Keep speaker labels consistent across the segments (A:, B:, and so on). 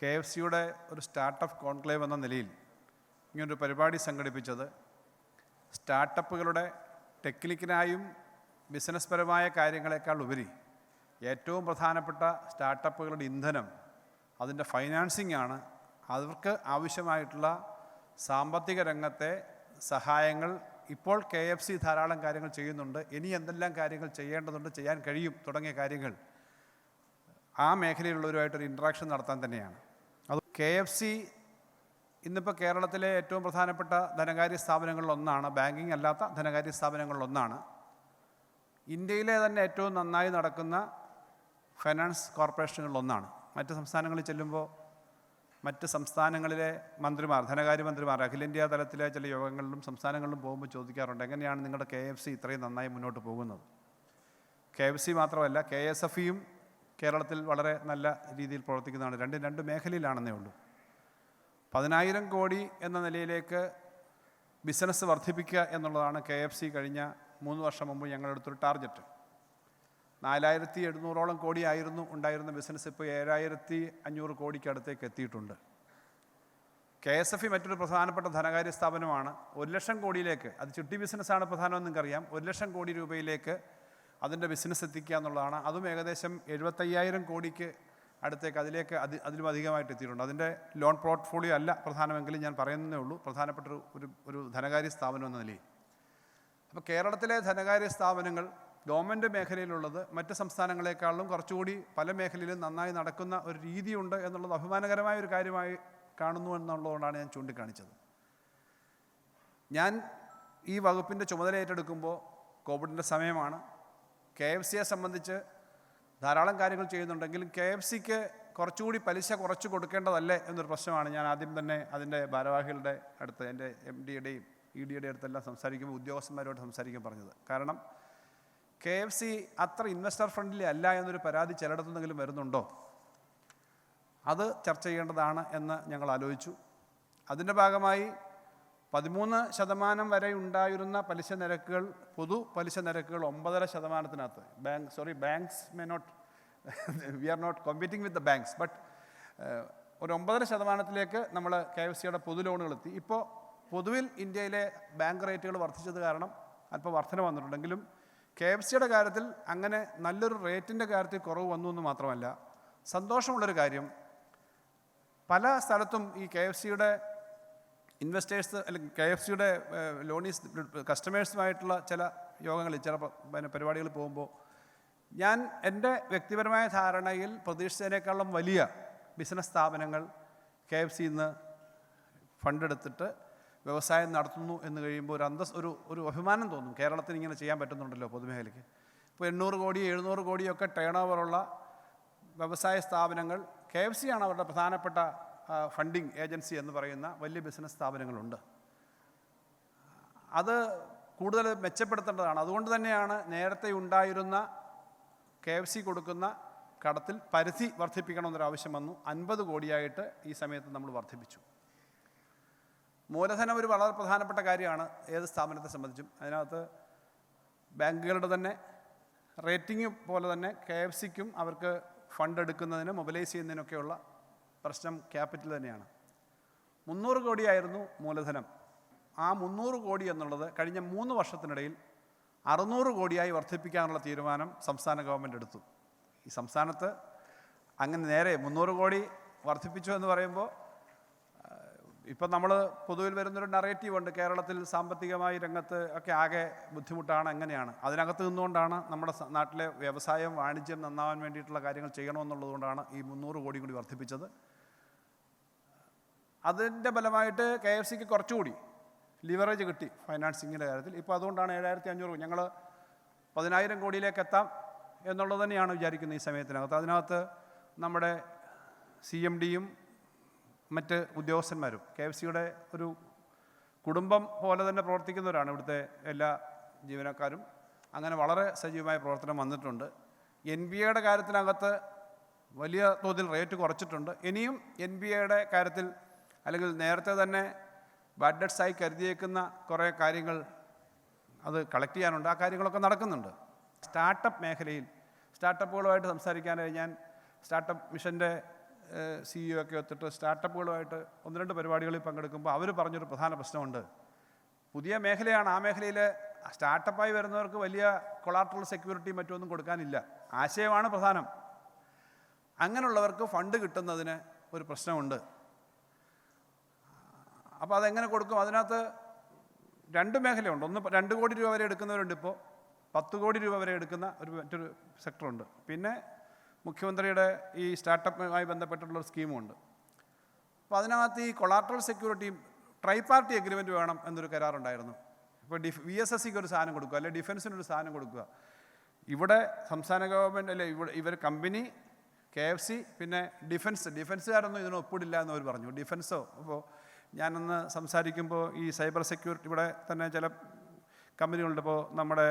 A: K F സിയുടെ ഒരു startup conclave എന്ന നിലയിൽ ഇങ്ങനൊരു പരിപാടി സംഘടിപ്പിച്ചത് സ്റ്റാർട്ടപ്പുകളുടെ ടെക്നിക്കിനായും ബിസിനസ് പരമായ കാര്യങ്ങളെക്കാൾ ഉപരി ഏറ്റവും പ്രധാനപ്പെട്ട സ്റ്റാർട്ടപ്പുകളുടെ ഇന്ധനം അതിന്റെ ഫൈനാൻസിംഗ് ആണ്. അവർക്ക് ആവശ്യമായിട്ടുള്ള സാമ്പത്തിക രംഗത്തെ സഹായങ്ങൾ ഇപ്പോൾ കെ എഫ് സി ധാരാളം കാര്യങ്ങൾ ചെയ്യുന്നുണ്ട്. ഇനി എന്തെല്ലാം കാര്യങ്ങൾ ചെയ്യേണ്ടതുണ്ട് ചെയ്യാൻ കഴിയും തുടങ്ങിയ കാര്യങ്ങൾ ആ മേഖലയിലുള്ളവരുമായിട്ടൊരു ഇൻട്രാക്ഷൻ നടത്താൻ തന്നെയാണ്. കെ എഫ് സി ഇന്നിപ്പോൾ കേരളത്തിലെ ഏറ്റവും പ്രധാനപ്പെട്ട ധനകാര്യ സ്ഥാപനങ്ങളിലൊന്നാണ് ബാങ്കിങ് അല്ലാത്ത ധനകാര്യ സ്ഥാപനങ്ങളിലൊന്നാണ്. ഇന്ത്യയിലെ തന്നെ ഏറ്റവും നന്നായി നടക്കുന്ന ഫൈനാൻസ് കോർപ്പറേഷനുകളിലൊന്നാണ്. മറ്റ് സംസ്ഥാനങ്ങളിൽ ചെല്ലുമ്പോൾ മറ്റ് സംസ്ഥാനങ്ങളിലെ മന്ത്രിമാർ ധനകാര്യമന്ത്രിമാർ അഖിലേന്ത്യാ തലത്തിലെ ചില യോഗങ്ങളിലും സംസ്ഥാനങ്ങളിലും പോകുമ്പോൾ ചോദിക്കാറുണ്ട് എങ്ങനെയാണ് നിങ്ങളുടെ കെ എഫ് സി ഇത്രയും നന്നായി മുന്നോട്ട് പോകുന്നത്? കെ എഫ് സി മാത്രമല്ല കെ എസ് എഫ് ഇയും കേരളത്തിൽ വളരെ നല്ല രീതിയിൽ പ്രവർത്തിക്കുന്നതാണ്. രണ്ട് രണ്ട് മേഖലയിലാണെന്നേ ഉള്ളൂ. പതിനായിരം കോടി എന്ന നിലയിലേക്ക് ബിസിനസ് വർദ്ധിപ്പിക്കുക എന്നുള്ളതാണ് കെ എഫ് സി കഴിഞ്ഞ മൂന്ന് വർഷം മുമ്പ് ഞങ്ങളെടുത്തൊരു ടാർഗറ്റ് നാലായിരത്തി എഴുന്നൂറോളം കോടിയായിരുന്നു ഉണ്ടായിരുന്ന ബിസിനസ് ഇപ്പോൾ ഏഴായിരത്തി അഞ്ഞൂറ് കോടിക്ക് അടുത്തേക്ക് എത്തിയിട്ടുണ്ട്. കെ എസ് എഫ് മറ്റൊരു പ്രധാനപ്പെട്ട ധനകാര്യ സ്ഥാപനമാണ്. ഒരു ലക്ഷം കോടിയിലേക്ക് അത് ചിട്ടി ബിസിനസ്സാണ് പ്രധാനമെന്ന് നിങ്ങൾക്കറിയാം. ഒരു ലക്ഷം കോടി രൂപയിലേക്ക് അതിന്റെ ബിസിനസ് എത്തിക്കുക എന്നുള്ളതാണ്. അതും ഏകദേശം എഴുപത്തയ്യായിരം കോടിക്ക് അടുത്തേക്ക് അതിലേക്ക് അതി അതിലും അധികമായിട്ട് എത്തിയിട്ടുണ്ട്. അതിന്റെ ലോൺ പോർട്ട്ഫോളിയോ അല്ല പ്രധാനമെങ്കിലും ഞാൻ പറയുന്നതേ ഉള്ളൂ. പ്രധാനപ്പെട്ട ഒരു ഒരു ധനകാര്യ സ്ഥാപനം എന്ന നിലയിൽ. അപ്പോൾ കേരളത്തിലെ ധനകാര്യ സ്ഥാപനങ്ങൾ ഗവൺമെന്റ് മേഖലയിലുള്ളത് മറ്റ് സംസ്ഥാനങ്ങളെക്കാളും കുറച്ചുകൂടി പല മേഖലയിലും നന്നായി നടക്കുന്ന ഒരു രീതിയുണ്ട് എന്നുള്ളത് അഭിമാനകരമായ ഒരു കാര്യമായി കാണുന്നു എന്നുള്ളതുകൊണ്ടാണ് ഞാൻ ചൂണ്ടിക്കാണിച്ചത്. ഞാൻ ഈ വകുപ്പിന്റെ ചുമതല ഏറ്റെടുക്കുമ്പോൾ കോവിഡിന്റെ സമയമാണ്. കെ എഫ് സിയെ സംബന്ധിച്ച് ധാരാളം കാര്യങ്ങൾ ചെയ്യുന്നുണ്ടെങ്കിലും കെ എഫ് സിക്ക് കുറച്ചുകൂടി പലിശ കുറച്ച് കൊടുക്കേണ്ടതല്ലേ എന്നൊരു പ്രശ്നമാണ് ഞാൻ ആദ്യം തന്നെ അതിന്റെ ഭാരവാഹികളുടെ അടുത്ത് എന്റെ എം ഡിയുടെയും ഇ ഡിയുടെ അടുത്തെല്ലാം സംസാരിക്കുമ്പോൾ ഉദ്യോഗസ്ഥന്മാരോട് സംസാരിക്കാൻ പറഞ്ഞത്. കാരണം കെ എഫ് സി അത്ര ഇൻവെസ്റ്റർ ഫ്രണ്ട്ലി അല്ല എന്നൊരു പരാതി ചിലയിടത്തുനിന്നെങ്കിലും വരുന്നുണ്ടോ? അത് ചർച്ച ചെയ്യേണ്ടതാണ് എന്ന് ഞങ്ങൾ ആലോചിച്ചു. അതിന്റെ ഭാഗമായി പതിമൂന്ന് ശതമാനം വരെ ഉണ്ടായിരുന്ന പലിശ നിരക്കുകൾ പൊതു പലിശ നിരക്കുകൾ ഒമ്പതര ശതമാനത്തിനകത്ത്. Bank sorry banks may not we are not competing with the banks but ഒരു ഒമ്പതര ശതമാനത്തിലേക്ക് നമ്മൾ കെ എഫ് സിയുടെ പൊതു ലോണുകൾ എത്തി. ഇപ്പോൾ പൊതുവിൽ ഇന്ത്യയിലെ ബാങ്ക് റേറ്റുകൾ വർദ്ധിച്ചത് കാരണം അല്പം വർധന വന്നിട്ടുണ്ടെങ്കിലും കെ എഫ് സിയുടെ കാര്യത്തിൽ അങ്ങനെ നല്ലൊരു റേറ്റിന്റെ കാര്യത്തിൽ കുറവ് വന്നു എന്ന് മാത്രമല്ല സന്തോഷമുള്ളൊരു കാര്യം പല സ്ഥലത്തും ഈ കെ എഫ് സിയുടെ ഇൻവെസ്റ്റേഴ്സ് അല്ലെങ്കിൽ കെ എഫ് സിയുടെ ലോണീസ് കസ്റ്റമേഴ്സുമായിട്ടുള്ള ചില യോഗങ്ങളിൽ ചില പിന്നെ പരിപാടികൾ പോകുമ്പോൾ ഞാൻ എന്റെ വ്യക്തിപരമായ ധാരണയിൽ പ്രതീക്ഷിച്ചതിനേക്കാളും വലിയ ബിസിനസ് സ്ഥാപനങ്ങൾ കെ എഫ് സിയിൽ നിന്ന് ഫണ്ടെടുത്തിട്ട് വ്യവസായം നടത്തുന്നു എന്ന് കഴിയുമ്പോൾ ഒരു അന്തസ് ഒരു ഒരു അഭിമാനം തോന്നും. കേരളത്തിന് ഇങ്ങനെ ചെയ്യാൻ പറ്റുന്നുണ്ടല്ലോ പൊതുമേഖലയ്ക്ക്. ഇപ്പോൾ എണ്ണൂറ് കോടി എഴുന്നൂറ് കോടിയൊക്കെ ടേൺ ഓവറുള്ള വ്യവസായ സ്ഥാപനങ്ങൾ കെ എഫ് സി ആണ് അവരുടെ പ്രധാനപ്പെട്ട ഫണ്ടിങ് ഏജൻസി എന്ന് പറയുന്ന വലിയ ബിസിനസ് സ്ഥാപനങ്ങളുണ്ട്. അത് കൂടുതൽ മെച്ചപ്പെടുത്തേണ്ടതാണ്. അതുകൊണ്ട് തന്നെയാണ് നേരത്തെ ഉണ്ടായിരുന്ന കെ എഫ് സി കൊടുക്കുന്ന കടത്തിൽ പരിധി വർദ്ധിപ്പിക്കണമെന്നൊരാവശ്യം വന്നു. അൻപത് കോടിയായിട്ട് ഈ സമയത്ത് നമ്മൾ വർദ്ധിപ്പിച്ചു. മൂലധനം ഒരു വളരെ പ്രധാനപ്പെട്ട കാര്യമാണ്. ഏത് സ്ഥാപനത്തെ സംബന്ധിച്ചും. അതിനകത്ത് ബാങ്കുകളുടെ തന്നെ റേറ്റിംഗ് പോലെ തന്നെ കെ എഫ് സിക്കും അവർക്ക് ഫണ്ട് എടുക്കുന്നതിന് മൊബിലൈസ് ചെയ്യുന്നതിനൊക്കെയുള്ള പ്രശ്നം ക്യാപിറ്റൽ തന്നെയാണ്. മുന്നൂറ് കോടിയായിരുന്നു മൂലധനം. ആ മുന്നൂറ് കോടി എന്നുള്ളത് കഴിഞ്ഞ മൂന്ന് വർഷത്തിനിടയിൽ അറുന്നൂറ് കോടിയായി വർദ്ധിപ്പിക്കാനുള്ള തീരുമാനം സംസ്ഥാന ഗവൺമെന്റ് എടുത്തു. ഈ സംസ്ഥാനത്ത് അങ്ങനെ നേരെ മുന്നൂറ് കോടി വർദ്ധിപ്പിച്ചു എന്ന് പറയുമ്പോൾ ഇപ്പം നമ്മൾ പൊതുവിൽ വരുന്നൊരു നറേറ്റീവ് ഉണ്ട് കേരളത്തിൽ സാമ്പത്തികമായി രംഗത്ത് ഒക്കെ ആകെ ബുദ്ധിമുട്ടാണ് എങ്ങനെയാണ്? അതിനകത്ത് നിന്നുകൊണ്ടാണ് നമ്മുടെ നാട്ടിലെ വ്യവസായം വാണിജ്യം നന്നാവാൻ വേണ്ടിയിട്ടുള്ള കാര്യങ്ങൾ ചെയ്യണമെന്നുള്ളതുകൊണ്ടാണ് ഈ മുന്നൂറ് കോടി കൂടി വർദ്ധിപ്പിച്ചത്. അതിന്റെ ഫലമായിട്ട് കെ എഫ് സിക്ക് കുറച്ചുകൂടി ലിവറേജ് കിട്ടി ഫൈനാൻസിങ്ങിന്റെ കാര്യത്തിൽ. ഇപ്പോൾ അതുകൊണ്ടാണ് ഏഴായിരത്തി അഞ്ഞൂറ് ഞങ്ങൾ പതിനായിരം കോടിയിലേക്ക് എത്താം എന്നുള്ളത് തന്നെയാണ് വിചാരിക്കുന്നത് ഈ സമയത്തിനകത്ത്. അതിനകത്ത് നമ്മുടെ സി എം ഡിയും മറ്റ് ഉദ്യോഗസ്ഥന്മാരും കെ എഫ് സിയുടെ ഒരു കുടുംബം പോലെ തന്നെ പ്രവർത്തിക്കുന്നവരാണ് ഇവിടുത്തെ എല്ലാ ജീവനക്കാരും. അങ്ങനെ വളരെ സജീവമായ പ്രവർത്തനം വന്നിട്ടുണ്ട്. എൻ ബി എയുടെ കാര്യത്തിനകത്ത് വലിയ തോതിൽ റേറ്റ് കുറച്ചിട്ടുണ്ട്. ഇനിയും എൻ ബി എയുടെ കാര്യത്തിൽ അല്ലെങ്കിൽ നേരത്തെ തന്നെ ബാഡ് കരുതിയേക്കുന്ന കുറേ കാര്യങ്ങൾ അത് കളക്ട് ചെയ്യാനുണ്ട്. ആ കാര്യങ്ങളൊക്കെ നടക്കുന്നുണ്ട്. സ്റ്റാർട്ടപ്പ് മേഖലയിൽ സ്റ്റാർട്ടപ്പുകളുമായിട്ട് സംസാരിക്കാനായി ഞാൻ സ്റ്റാർട്ടപ്പ് മിഷന്റെ സിഇഒ ഒക്കെ ഒത്തിട്ട് സ്റ്റാർട്ടപ്പുകളുമായിട്ട് ഒന്ന് രണ്ട് പരിപാടികളിൽ പങ്കെടുക്കുമ്പോൾ അവർ പറഞ്ഞൊരു പ്രധാന പ്രശ്നമുണ്ട്. പുതിയ മേഖലയാണ്. ആ മേഖലയിൽ സ്റ്റാർട്ടപ്പായി വരുന്നവർക്ക് വലിയ കൊളാട്രൽ സെക്യൂരിറ്റി മറ്റൊന്നും കൊടുക്കാനില്ല. ആശയമാണ് പ്രധാനം. അങ്ങനെയുള്ളവർക്ക് ഫണ്ട് കിട്ടുന്നതിന് ഒരു പ്രശ്നമുണ്ട്. അപ്പോൾ അതെങ്ങനെ കൊടുക്കും? അതിനകത്ത് രണ്ട് മേഖലയുണ്ട്. ഒന്ന് രണ്ട് കോടി രൂപ വരെ എടുക്കുന്നവരുണ്ട് ഇപ്പോൾ പത്ത് കോടി രൂപ വരെ എടുക്കുന്ന ഒരു മറ്റൊരു സെക്ടറുണ്ട് പിന്നെ മുഖ്യമന്ത്രിയുടെ ഈ സ്റ്റാർട്ടപ്പുമായി ബന്ധപ്പെട്ടിട്ടുള്ള സ്കീമുണ്ട് അപ്പോൾ അതിനകത്ത് ഈ കൊളാട്രൽ സെക്യൂരിറ്റിയും ട്രൈ പാർട്ടി എഗ്രിമെന്റ് വേണം എന്നൊരു കരാറുണ്ടായിരുന്നു. ഇപ്പോൾ ഡിഫ് വി എസ് എസ് സിക്ക് ഒരു സാധനം കൊടുക്കുക അല്ലെങ്കിൽ ഡിഫൻസിന് ഒരു സാധനം കൊടുക്കുക. ഇവിടെ സംസ്ഥാന ഗവൺമെന്റ് അല്ലെ ഇവിടെ ഇവർ കമ്പനി കെ എഫ് സി പിന്നെ ഡിഫൻസ് ഡിഫൻസുകാരൊന്നും ഇതിന് ഒപ്പിടില്ല എന്ന് അവർ പറഞ്ഞു. ഡിഫൻസോ? അപ്പോൾ ഞാനൊന്ന് സംസാരിക്കുമ്പോൾ ഈ സൈബർ സെക്യൂരിറ്റി ഇവിടെ തന്നെ ചില കമ്പനികളുണ്ട്. ഇപ്പോൾ നമ്മുടെ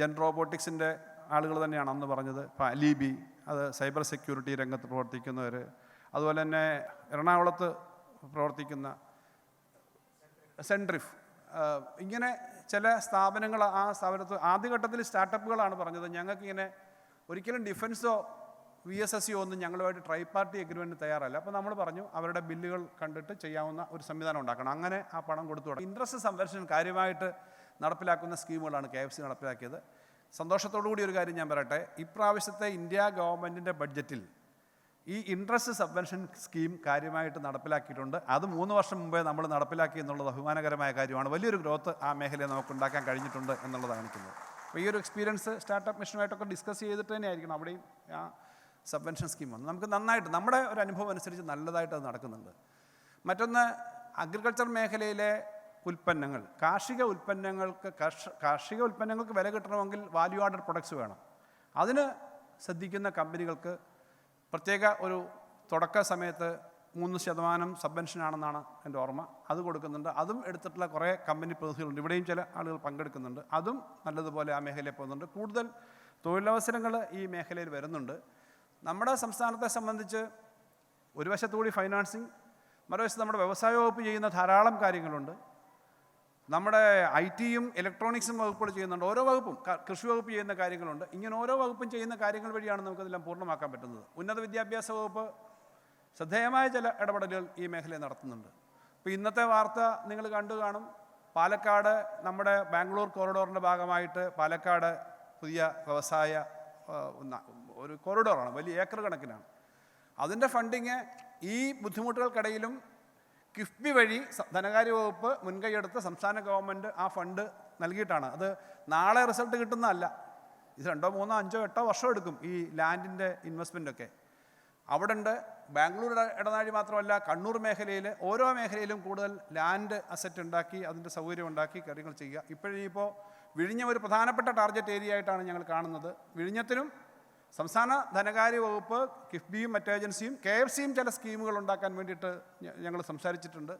A: ജൻ റോബോട്ടിക്സിന്റെ ആളുകൾ തന്നെയാണ് അന്ന് പറഞ്ഞത്. അലീബി അത് സൈബർ സെക്യൂരിറ്റി രംഗത്ത് പ്രവർത്തിക്കുന്നവർ അതുപോലെ തന്നെ എറണാകുളത്ത് പ്രവർത്തിക്കുന്ന സെൻട്രിഫ് ഇങ്ങനെ ചില സ്ഥാപനങ്ങൾ ആ സ്ഥാപനത്ത് ആദ്യഘട്ടത്തിൽ സ്റ്റാർട്ടപ്പുകളാണ് പറഞ്ഞത്. ഞങ്ങൾക്കിങ്ങനെ ഒരിക്കലും ഡിഫൻസോ വി എസ് എസ് സിയോ ഒന്നും ഞങ്ങളുമായിട്ട് ട്രൈ പാർട്ടി എഗ്രിമെന്റ് തയ്യാറല്ല. അപ്പോൾ നമ്മൾ പറഞ്ഞു അവരുടെ ബില്ലുകൾ കണ്ടിട്ട് ചെയ്യാവുന്ന ഒരു സംവിധാനം ഉണ്ടാക്കണം. അങ്ങനെ ആ പണം കൊടുത്തു തുടങ്ങി. ഇൻട്രസ്റ്റ് സംരക്ഷണം കാര്യമായിട്ട് നടപ്പിലാക്കുന്ന സ്കീമുകളാണ് കെ എഫ് സി നടപ്പിലാക്കിയത്. കൂടി ഒരു കാര്യം ഞാൻ പറയട്ടെ. ഇപ്രാവശ്യത്തെ ഇന്ത്യ ഗവൺമെന്റിന്റെ ബഡ്ജറ്റിൽ ഈ ഇൻട്രസ്റ്റ് സബ്വെൻഷൻ സ്കീം കാര്യമായിട്ട് നടപ്പിലാക്കിയിട്ടുണ്ട്. അത് മൂന്ന് വർഷം മുമ്പേ നമ്മൾ നടപ്പിലാക്കി എന്നുള്ളത് അഭിമാനകരമായ കാര്യമാണ്. വലിയൊരു ഗ്രോത്ത് ആ മേഖലയിൽ നമുക്ക് ഉണ്ടാക്കാൻ കഴിഞ്ഞിട്ടുണ്ട് എന്നുള്ളത് കാണിക്കുന്നത് അപ്പോൾ ഈ ഒരു എക്സ്പീരിയൻസ് സ്റ്റാർട്ടപ്പ് മിഷനുമായിട്ടൊക്കെ ഡിസ്കസ് ചെയ്തിട്ട് തന്നെ ആയിരിക്കണം അവിടെയും ആ സബ്വെൻഷൻ സ്കീം വന്നു നമുക്ക് നന്നായിട്ട് നമ്മുടെ ഒരു അനുഭവം അനുസരിച്ച് നല്ലതായിട്ട് അത് നടക്കുന്നുണ്ട്. മറ്റൊന്ന് അഗ്രികൾച്ചർ മേഖലയിലെ ഉൽപ്പന്നങ്ങൾ. കാർഷിക ഉൽപ്പന്നങ്ങൾക്ക് കർഷ കാർഷിക ഉൽപ്പന്നങ്ങൾക്ക് വില കിട്ടണമെങ്കിൽ വാല്യൂ ആഡഡ് പ്രൊഡക്ട്സ് വേണം. അതിന് ശ്രദ്ധിക്കുന്ന കമ്പനികൾക്ക് പ്രത്യേക ഒരു തുടക്ക സമയത്ത് മൂന്ന് ശതമാനം സബ്വെൻഷനാണെന്നാണ് എന്റെ ഓർമ്മ. അത് കൊടുക്കുന്നുണ്ട്. അതും എടുത്തിട്ടുള്ള കുറേ കമ്പനി പ്രതിനിധികളുണ്ട്. ഇവിടെയും ചില ആളുകൾ പങ്കെടുക്കുന്നുണ്ട്. അതും നല്ലതുപോലെ ആ മേഖലയിൽ പോകുന്നുണ്ട്. കൂടുതൽ തൊഴിലവസരങ്ങൾ ഈ മേഖലയിൽ വരുന്നുണ്ട്. നമ്മുടെ സംസ്ഥാനത്തെ സംബന്ധിച്ച് ഒരു വശത്തുകൂടി ഫൈനാൻസിങ് മറുവശത്ത് നമ്മുടെ വ്യവസായ വകുപ്പ് ചെയ്യുന്ന ധാരാളം കാര്യങ്ങളുണ്ട്. നമ്മുടെ ഐ ടിയും ഇലക്ട്രോണിക്സും വകുപ്പുകൾ ചെയ്യുന്നുണ്ട്. ഓരോ വകുപ്പും കൃഷി വകുപ്പ് ചെയ്യുന്ന കാര്യങ്ങളുണ്ട്. ഇങ്ങനെ ഓരോ വകുപ്പും ചെയ്യുന്ന കാര്യങ്ങൾ വഴിയാണ് നമുക്കതെല്ലാം പൂർണമാക്കാൻ പറ്റുന്നത്. ഉന്നത വിദ്യാഭ്യാസ വകുപ്പ് ശ്രദ്ധേയമായ ചില ഇടപെടലുകൾ ഈ മേഖലയിൽ നടത്തുന്നുണ്ട്. ഇപ്പോൾ ഇന്നത്തെ വാർത്ത നിങ്ങൾ കണ്ടു കാണും. പാലക്കാട് നമ്മുടെ ബാംഗ്ലൂർ കോറിഡോറിന്റെ ഭാഗമായിട്ട് പാലക്കാട് പുതിയ വ്യവസായ ഒരു കോറിഡോറാണ് വലിയ ഏക്കർ കണക്കിനാണ്. അതിന്റെ ഫണ്ടിങ് ഈ ബുദ്ധിമുട്ടുകൾക്കിടയിലും കിഫ്ബി വഴി ധനകാര്യ വകുപ്പ് മുൻകൈയെടുത്ത് സംസ്ഥാന ഗവൺമെന്റ് ആ ഫണ്ട് നൽകിയിട്ടാണ്. അത് നാളെ റിസൾട്ട് കിട്ടുന്നതല്ല. ഇത് രണ്ടോ മൂന്നോ അഞ്ചോ എട്ടോ വർഷം എടുക്കും ഈ ലാൻഡിന്റെ ഇൻവെസ്റ്റ്മെന്റൊക്കെ അവിടെ ഉണ്ട് ബാംഗ്ലൂർ ഇടനാഴി മാത്രമല്ല കണ്ണൂർ മേഖലയിൽ ഓരോ മേഖലയിലും കൂടുതൽ ലാൻഡ് അസറ്റ് ഉണ്ടാക്കി അതിന്റെ സൗകര്യം ഉണ്ടാക്കി കാര്യങ്ങൾ ചെയ്യുക. ഇപ്പോഴിപ്പോൾ വിഴിഞ്ഞം ഒരു പ്രധാനപ്പെട്ട ടാർഗറ്റ് ഏരിയ ആയിട്ടാണ് ഞങ്ങൾ കാണുന്നത്. വിഴിഞ്ഞത്തിനും സംസ്ഥാന ധനകാര്യ വകുപ്പ് കിഫ്ബിയും മറ്റ് ഏജൻസിയും കെ എഫ് സിയും ചില സ്കീമുകൾ ഉണ്ടാക്കാൻ വേണ്ടിയിട്ട് ഞങ്ങൾ സംസാരിച്ചിട്ടുണ്ട്.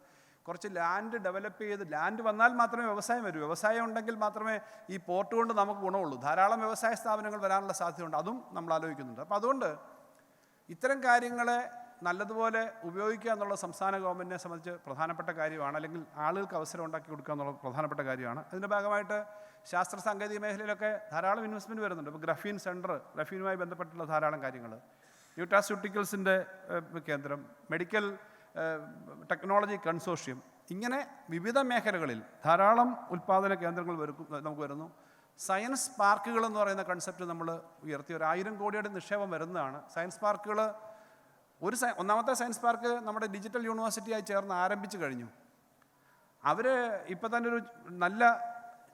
A: കുറച്ച് ലാൻഡ് ഡെവലപ്പ് ചെയ്ത് ലാൻഡ് വന്നാൽ മാത്രമേ വ്യവസായം വരൂ. വ്യവസായം ഉണ്ടെങ്കിൽ മാത്രമേ ഈ പോർട്ട് കൊണ്ട് നമുക്ക് ഗുണമുള്ളൂ. ധാരാളം വ്യവസായ സ്ഥാപനങ്ങൾ വരാനുള്ള സാധ്യതയുണ്ട്. അതും നമ്മൾ ആലോചിക്കുന്നുണ്ട്. അപ്പോൾ അതുകൊണ്ട് ഇത്തരം കാര്യങ്ങളെ നല്ലതുപോലെ ഉപയോഗിക്കുക എന്നുള്ള സംസ്ഥാന ഗവൺമെന്റിനെ സംബന്ധിച്ച് പ്രധാനപ്പെട്ട കാര്യമാണ്. അല്ലെങ്കിൽ ആളുകൾക്ക് അവസരം ഉണ്ടാക്കി കൊടുക്കുക എന്നുള്ള പ്രധാനപ്പെട്ട കാര്യമാണ്. അതിന്റെ ഭാഗമായിട്ട് ശാസ്ത്ര സാങ്കേതിക മേഖലയിലൊക്കെ ധാരാളം ഇൻവെസ്റ്റ്മെന്റ് വരുന്നുണ്ട്. ഇപ്പോൾ ഗ്രഫീൻ സെന്റർ ഗ്രഫീനുമായി ബന്ധപ്പെട്ടുള്ള ധാരാളം കാര്യങ്ങൾ ന്യൂട്രാസ്യൂട്ടിക്കൽസിന്റെ കേന്ദ്രം മെഡിക്കൽ ടെക്നോളജി കൺസോഷ്യം ഇങ്ങനെ വിവിധ മേഖലകളിൽ ധാരാളം ഉൽപ്പാദന കേന്ദ്രങ്ങൾ നമുക്ക് വരുന്നു. സയൻസ് പാർക്കുകൾ എന്ന് പറയുന്ന കൺസെപ്റ്റ് നമ്മൾ ഉയർത്തി. ഒരു ആയിരം കോടിയുടെ നിക്ഷേപം വരുന്നതാണ്. സയൻസ് പാർക്കുകൾ ഒരു സയ ഒന്നാമത്തെ സയൻസ് പാർക്ക് നമ്മുടെ ഡിജിറ്റൽ യൂണിവേഴ്സിറ്റിയായി ചേർന്ന് ആരംഭിച്ചു കഴിഞ്ഞു. അവർ ഇപ്പം തന്നെ ഒരു നല്ല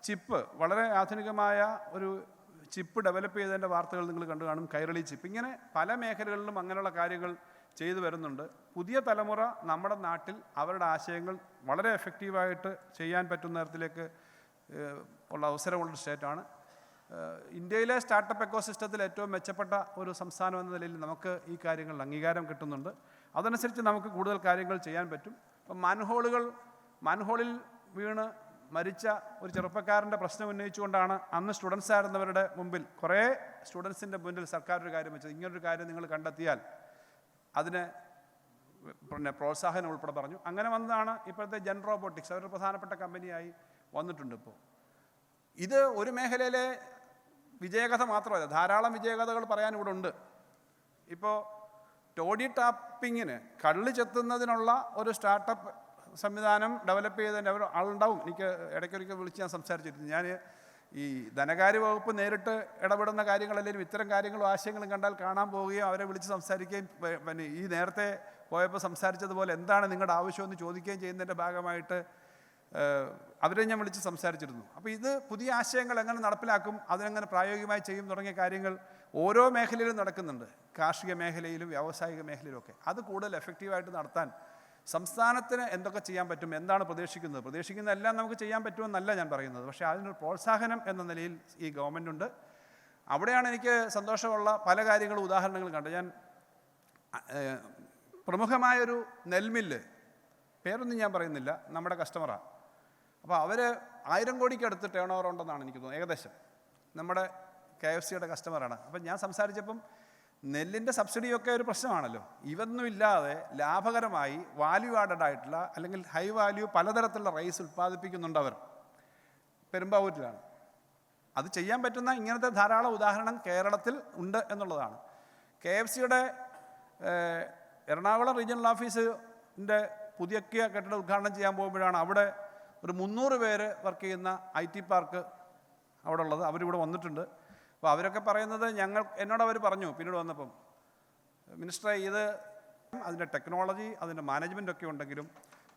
A: ചിപ്പ് വളരെ ആധുനികമായ ഒരു ചിപ്പ് ഡെവലപ്പ് ചെയ്തതിന്റെ വാർത്തകൾ നിങ്ങൾ കണ്ടു കാണും. കൈരളി ചിപ്പ്. ഇങ്ങനെ പല മേഖലകളിലും അങ്ങനെയുള്ള കാര്യങ്ങൾ ചെയ്തു വരുന്നുണ്ട്. പുതിയ തലമുറ നമ്മുടെ നാട്ടിൽ അവരുടെ ആശയങ്ങൾ വളരെ എഫക്റ്റീവായിട്ട് ചെയ്യാൻ പറ്റുന്ന തരത്തിലേക്ക് ഉള്ള അവസരമുള്ള സ്റ്റേറ്റാണ് ഇന്ത്യയിലെ സ്റ്റാർട്ടപ്പ് എക്കോസിസ്റ്റത്തിൽ ഏറ്റവും മെച്ചപ്പെട്ട ഒരു സംസ്ഥാനം എന്ന നിലയിൽ നമുക്ക് ഈ കാര്യങ്ങളിൽ അംഗീകാരം കിട്ടുന്നുണ്ട്. അതനുസരിച്ച് നമുക്ക് കൂടുതൽ കാര്യങ്ങൾ ചെയ്യാൻ പറ്റും. അപ്പം മാൻഹോളുകൾ മാൻഹോളിൽ വീണ് മരിച്ച ഒരു ചെറുപ്പക്കാരന്റെ പ്രശ്നം ഉന്നയിച്ചുകൊണ്ടാണ് അന്ന് സ്റ്റുഡൻസ് ആയിരുന്നവരുടെ മുമ്പിൽ കുറേ സ്റ്റുഡൻസിന്റെ മുന്നിൽ സർക്കാർ ഒരു കാര്യം വെച്ചത്. ഇങ്ങനൊരു കാര്യം നിങ്ങൾ കണ്ടെത്തിയാൽ അതിന് പിന്നെ പ്രോത്സാഹനം ഉൾപ്പെടെ പറഞ്ഞു. അങ്ങനെ വന്നതാണ് ഇപ്പോഴത്തെ ജെൻ റോബോട്ടിക്സ്. അവരുടെ പ്രധാനപ്പെട്ട കമ്പനിയായി വന്നിട്ടുണ്ട് ഇപ്പോൾ. ഇത് ഒരു മേഖലയിലെ വിജയകഥ മാത്രമല്ല ധാരാളം വിജയകഥകൾ പറയാൻ ഇവിടെ ഉണ്ട്. ഇപ്പോൾ ടോഡി ടാപ്പിങ്ങിന് കള്ള് ചെത്തുന്നതിനുള്ള ഒരു സ്റ്റാർട്ടപ്പ് സംവിധാനം ഡെവലപ്പ് അവർ ആളുണ്ടാവും എനിക്ക് ഇടയ്ക്കൊരിക്കൽ വിളിച്ച് ഞാൻ സംസാരിച്ചിരുന്നു. ഞാൻ ഈ ധനകാര്യ വകുപ്പ് നേരിട്ട് ഇടപെടുന്ന കാര്യങ്ങളല്ലെങ്കിലും ഇത്തരം കാര്യങ്ങളും ആശയങ്ങളും കണ്ടാൽ കാണാൻ പോവുകയും അവരെ വിളിച്ച് സംസാരിക്കുകയും പിന്നെ ഈ നേരത്തെ പോയപ്പോൾ സംസാരിച്ചതുപോലെ എന്താണ് നിങ്ങളുടെ ആവശ്യമെന്ന് ചോദിക്കുകയും ചെയ്യുന്നതിന്റെ ഭാഗമായിട്ട് അവരെ ഞാൻ വിളിച്ച് സംസാരിച്ചിരുന്നു. അപ്പോൾ ഇത് പുതിയ ആശയങ്ങൾ എങ്ങനെ നടപ്പിലാക്കും അതിനെങ്ങനെ പ്രായോഗികമായി ചെയ്യും തുടങ്ങിയ കാര്യങ്ങൾ ഓരോ മേഖലയിലും നടക്കുന്നുണ്ട്. കാർഷിക മേഖലയിലും വ്യാവസായിക മേഖലയിലും ഒക്കെ. അത് കൂടുതൽ എഫക്റ്റീവായിട്ട് നടത്താൻ സംസ്ഥാനത്തിന് എന്തൊക്കെ ചെയ്യാൻ പറ്റും എന്താണ് പ്രതീക്ഷിക്കുന്നത്? പ്രതീക്ഷിക്കുന്ന എല്ലാം നമുക്ക് ചെയ്യാൻ പറ്റുമെന്നല്ല ഞാൻ പറയുന്നത്. പക്ഷേ അതിനൊരു പ്രോത്സാഹനം എന്ന നിലയിൽ ഈ ഗവൺമെന്റ് ഉണ്ട് അവിടെയാണ് എനിക്ക് സന്തോഷമുള്ള പല കാര്യങ്ങളും ഉദാഹരണങ്ങളും കണ്ടത്. ഞാൻ പ്രമുഖമായൊരു നെൽമില്ല് പേരൊന്നും ഞാൻ പറയുന്നില്ല നമ്മുടെ കസ്റ്റമറാണ് അപ്പോൾ അവർ ആയിരം കോടിക്ക് അടുത്ത് ടേൺ ഓവർ ഉണ്ടെന്നാണ് എനിക്ക് തോന്നുന്നത് ഏകദേശം. നമ്മുടെ കെ എഫ് സിയുടെ കസ്റ്റമറാണ്. അപ്പം ഞാൻ സംസാരിച്ചപ്പം നെല്ലിന്റെ സബ്സിഡിയൊക്കെ ഒരു പ്രശ്നമാണല്ലോ. ഇതൊന്നും ഇല്ലാതെ ലാഭകരമായി വാല്യൂ ആഡഡ് ആയിട്ടുള്ള അല്ലെങ്കിൽ ഹൈ വാല്യൂ പലതരത്തിലുള്ള റൈസ് ഉൽപ്പാദിപ്പിക്കുന്നുണ്ട് അവർ. പെരുമ്പാവൂരിലാണ്. അത് ചെയ്യാൻ പറ്റുന്ന ഇങ്ങനത്തെ ധാരാളം ഉദാഹരണം കേരളത്തിൽ ഉണ്ട് എന്നുള്ളതാണ്. കെ എഫ് സിയുടെ എറണാകുളം റീജിയണൽ ഓഫീസിന്റെ പുതിയ കെട്ടിടം ഉദ്ഘാടനം ചെയ്യാൻ പോകുമ്പോഴാണ് അവിടെ ഒരു മുന്നൂറ് പേര് വർക്ക് ചെയ്യുന്ന ഐ ടി പാർക്ക് അവിടെ ഉള്ളത്. അവരിവിടെ വന്നിട്ടുണ്ട്. അപ്പോൾ അവരൊക്കെ പറയുന്നത് ഞങ്ങൾ എന്നോട് അവർ പറഞ്ഞു പിന്നീട് വന്നപ്പം മിനിസ്റ്ററെ ഇത് അതിന്റെ ടെക്നോളജി അതിന്റെ മാനേജ്മെന്റ് ഒക്കെ ഉണ്ടെങ്കിലും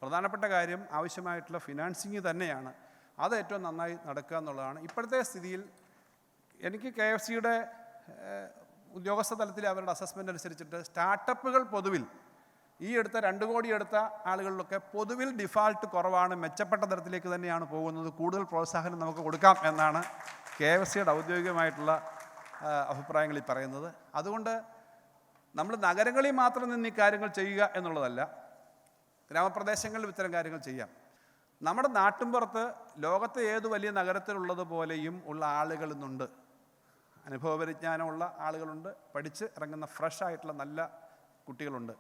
A: പ്രധാനപ്പെട്ട കാര്യം ആവശ്യമായിട്ടുള്ള ഫിനാൻസിങ് തന്നെയാണ്. അത് ഏറ്റവും നന്നായി നടക്കുക എന്നുള്ളതാണ്. ഇപ്പോഴത്തെ സ്ഥിതിയിൽ എനിക്ക് കെ എഫ് സിയുടെ ഉദ്യോഗസ്ഥ തലത്തിലെ അവരുടെ അസസ്മെന്റ് അനുസരിച്ചിട്ട് സ്റ്റാർട്ടപ്പുകൾ പൊതുവിൽ ഈ എടുത്ത രണ്ട് കോടി എടുത്ത ആളുകളിലൊക്കെ പൊതുവിൽ ഡിഫാൾട്ട് കുറവാണ്. മെച്ചപ്പെട്ട തരത്തിലേക്ക് തന്നെയാണ് പോകുന്നത്. കൂടുതൽ പ്രോത്സാഹനം നമുക്ക് കൊടുക്കാം എന്നാണ് കെ എഫ് സിയുടെ ഔദ്യോഗികമായിട്ടുള്ള അഭിപ്രായങ്ങളിൽ പറയുന്നത്. അതുകൊണ്ട് നമ്മൾ നഗരങ്ങളിൽ മാത്രം നിന്ന് ഈ കാര്യങ്ങൾ ചെയ്യുക എന്നുള്ളതല്ല ഗ്രാമപ്രദേശങ്ങളിൽ ഇത്തരം കാര്യങ്ങൾ ചെയ്യാം. നമ്മുടെ നാട്ടിൻപുറത്ത് ലോകത്തെ ഏത് വലിയ നഗരത്തിലുള്ളതുപോലെയും ഉള്ള ആളുകൾ ഇന്നുണ്ട്. അനുഭവപരിജ്ഞാനമുള്ള ആളുകളുണ്ട്. പഠിച്ച് ഇറങ്ങുന്ന ഫ്രഷ് ആയിട്ടുള്ള നല്ല കുട്ടികളുണ്ട്.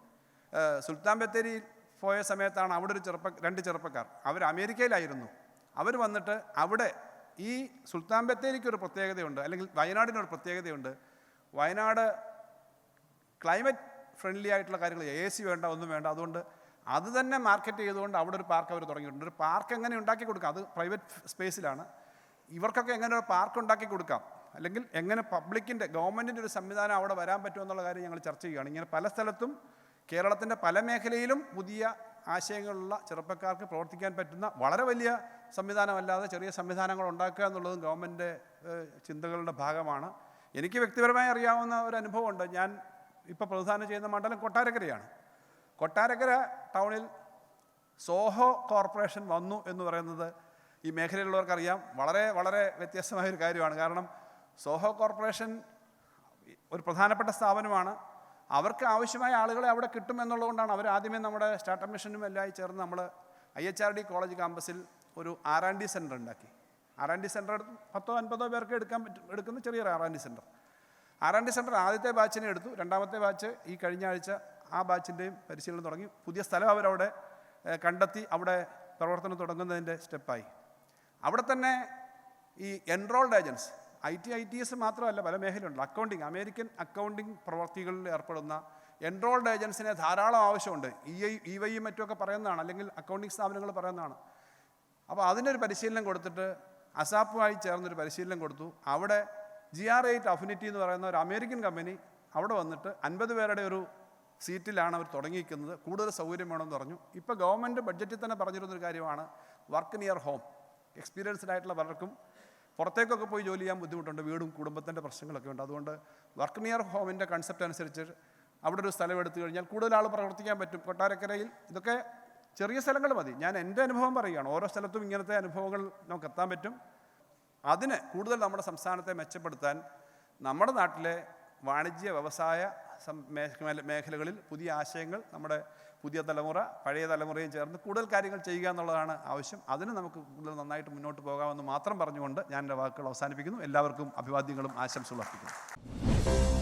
A: സുൽത്താൻ ബത്തേരിയിൽ പോയ സമയത്താണ് അവിടെ ഒരു ചെറുപ്പ രണ്ട് ചെറുപ്പക്കാർ. അവർ അമേരിക്കയിലായിരുന്നു. അവർ വന്നിട്ട് അവിടെ ഈ സുൽത്താൻ ബത്തേരിക്ക് ഒരു പ്രത്യേകതയുണ്ട് അല്ലെങ്കിൽ വയനാടിനൊരു പ്രത്യേകതയുണ്ട്. വയനാട് ക്ലൈമറ്റ് ഫ്രണ്ട്ലി ആയിട്ടുള്ള കാര്യങ്ങൾ എ സി വേണ്ട ഒന്നും വേണ്ട. അതുകൊണ്ട് അത് തന്നെ മാർക്കറ്റ് ചെയ്തുകൊണ്ട് അവിടെ ഒരു പാർക്ക് അവർ തുടങ്ങിയിട്ടുണ്ട്. ഒരു പാർക്ക് എങ്ങനെ ഉണ്ടാക്കി കൊടുക്കാം? അത് പ്രൈവറ്റ് സ്പേസിലാണ്. ഇവർക്കൊക്കെ എങ്ങനെ ഒരു പാർക്ക് ഉണ്ടാക്കി കൊടുക്കാം? അല്ലെങ്കിൽ എങ്ങനെ പബ്ലിക്കിന്റെ ഗവൺമെന്റിന്റെ ഒരു സംവിധാനം അവിടെ വരാൻ പറ്റുമെന്നുള്ള കാര്യം ഞങ്ങൾ ചർച്ച ചെയ്യുകയാണ്. ഇങ്ങനെ പല സ്ഥലത്തും കേരളത്തിന്റെ പല മേഖലയിലും പുതിയ ആശയങ്ങളുള്ള ചെറുപ്പക്കാർക്ക് പ്രവർത്തിക്കാൻ പറ്റുന്ന വളരെ വലിയ സംവിധാനമല്ലാതെ ചെറിയ സംവിധാനങ്ങൾ ഉണ്ടാക്കുക എന്നുള്ളതും ഗവൺമെന്റ് ചിന്തകളുടെ ഭാഗമാണ്. എനിക്ക് വ്യക്തിപരമായി അറിയാവുന്ന ഒരു അനുഭവമുണ്ട്. ഞാൻ ഇപ്പോൾ പ്രധാനം ചെയ്യുന്ന മണ്ഡലം കൊട്ടാരക്കരയാണ്. കൊട്ടാരക്കര ടൗണിൽ സോഹോ കോർപ്പറേഷൻ വന്നു എന്ന് പറയുന്നത് ഈ മേഖലയിലുള്ളവർക്കറിയാം വളരെ വളരെ വ്യത്യസ്തമായ ഒരു കാര്യമാണ്. കാരണം സോഹോ കോർപ്പറേഷൻ ഒരു പ്രധാനപ്പെട്ട സ്ഥാപനമാണ്. അവർക്ക് ആവശ്യമായ ആളുകളെ അവിടെ കിട്ടുമെന്നുള്ളതുകൊണ്ടാണ് അവർ ആദ്യമേ നമ്മുടെ സ്റ്റാർട്ടപ്പ് മിഷനും എല്ലാം ചേർന്ന് നമ്മൾ I H R D college ക്യാമ്പസിൽ ഒരു ആർ ആൻഡ് ഡി സെന്റർ ഉണ്ടാക്കി. ആർ ആൻഡ് ഡി സെന്റർ പത്തോ അൻപതോ പേർക്ക് എടുക്കാൻ പറ്റും എടുക്കുന്ന ചെറിയൊരു R and D centre R and D centre ആദ്യത്തെ ബാച്ചിനെ എടുത്തു രണ്ടാമത്തെ ബാച്ച് ഈ കഴിഞ്ഞ ആഴ്ച ആ ബാച്ചിന്റെയും പരിശീലനം തുടങ്ങി. പുതിയ സ്ഥലം അവരവിടെ കണ്ടെത്തി അവിടെ പ്രവർത്തനം തുടങ്ങുന്നതിന്റെ സ്റ്റെപ്പായി അവിടെ തന്നെ ഈ enrolled agents I T I T S മാത്രമല്ല പല മേഖലയുണ്ട് അക്കൗണ്ടിങ് അമേരിക്കൻ അക്കൗണ്ടിങ് പ്രവർത്തികളിൽ ഏർപ്പെടുന്ന എൻറോൾഡ് ഏജൻസിനെ ധാരാളം ആവശ്യമുണ്ട്. ഇ ഐ ഇ വൈ മറ്റുമൊക്കെ പറയുന്നതാണ് അല്ലെങ്കിൽ അക്കൗണ്ടിങ് സ്ഥാപനങ്ങൾ പറയുന്നതാണ്. അപ്പോൾ അതിനൊരു പരിശീലനം കൊടുത്തിട്ട് അസാപ്പുമായി ചേർന്നൊരു പരിശീലനം കൊടുത്തു. അവിടെ ജി ആർ എയ്റ്റ് അഫിനിറ്റി എന്ന് പറയുന്ന ഒരു അമേരിക്കൻ കമ്പനി അവിടെ വന്നിട്ട് അൻപത് പേരുടെ ഒരു സീറ്റിലാണ് അവർ തുടങ്ങിയിരിക്കുന്നത്. കൂടുതൽ സൗകര്യം വേണമെന്ന് പറഞ്ഞു. ഇപ്പോൾ ഗവൺമെന്റ് ബഡ്ജറ്റിൽ തന്നെ പറഞ്ഞിരുന്നൊരു കാര്യമാണ് വർക്ക് നിയർ ഹോം എക്സ്പീരിയൻസ്ഡ് ആയിട്ടുള്ള പലർക്കും പുറത്തേക്കൊക്കെ പോയി ജോലി ചെയ്യാൻ ബുദ്ധിമുട്ടുണ്ട്. വീടും കുടുംബത്തിന്റെ പ്രശ്നങ്ങളൊക്കെ ഉണ്ട്. അതുകൊണ്ട് വർക്ക് നിയർ ഹോമിന്റെ കൺസെപ്റ്റ് അനുസരിച്ച് അവിടെ ഒരു സ്ഥലം എടുത്തു കഴിഞ്ഞാൽ കൂടുതൽ ആൾ പ്രവർത്തിക്കാൻ പറ്റും. കൊട്ടാരക്കരയിൽ ഇതൊക്കെ ചെറിയ സ്ഥലങ്ങൾ മതി. ഞാൻ എന്റെ അനുഭവം പറയുകയാണ്. ഓരോ സ്ഥലത്തും ഇങ്ങനത്തെ അനുഭവങ്ങൾ നമുക്ക് എത്താൻ പറ്റും. അതിന് കൂടുതൽ നമ്മുടെ സംസ്ഥാനത്തെ മെച്ചപ്പെടുത്താൻ നമ്മുടെ നാട്ടിലെ വാണിജ്യ വ്യവസായ മേഖലകളിൽ പുതിയ ആശയങ്ങൾ നമ്മുടെ പുതിയ തലമുറ പഴയ തലമുറയും ചേർന്ന് കൂടുതൽ കാര്യങ്ങൾ ചെയ്യുക എന്നുള്ളതാണ് ആവശ്യം. അതിന് നമുക്ക് കൂടുതൽ നന്നായിട്ട് മുന്നോട്ട് പോകാമെന്ന് മാത്രം പറഞ്ഞുകൊണ്ട് ഞാൻ എന്റെ വാക്കുകൾ അവസാനിപ്പിക്കുന്നു. എല്ലാവർക്കും അഭിവാദ്യങ്ങളും ആശംസകളും അർപ്പിക്കുന്നു.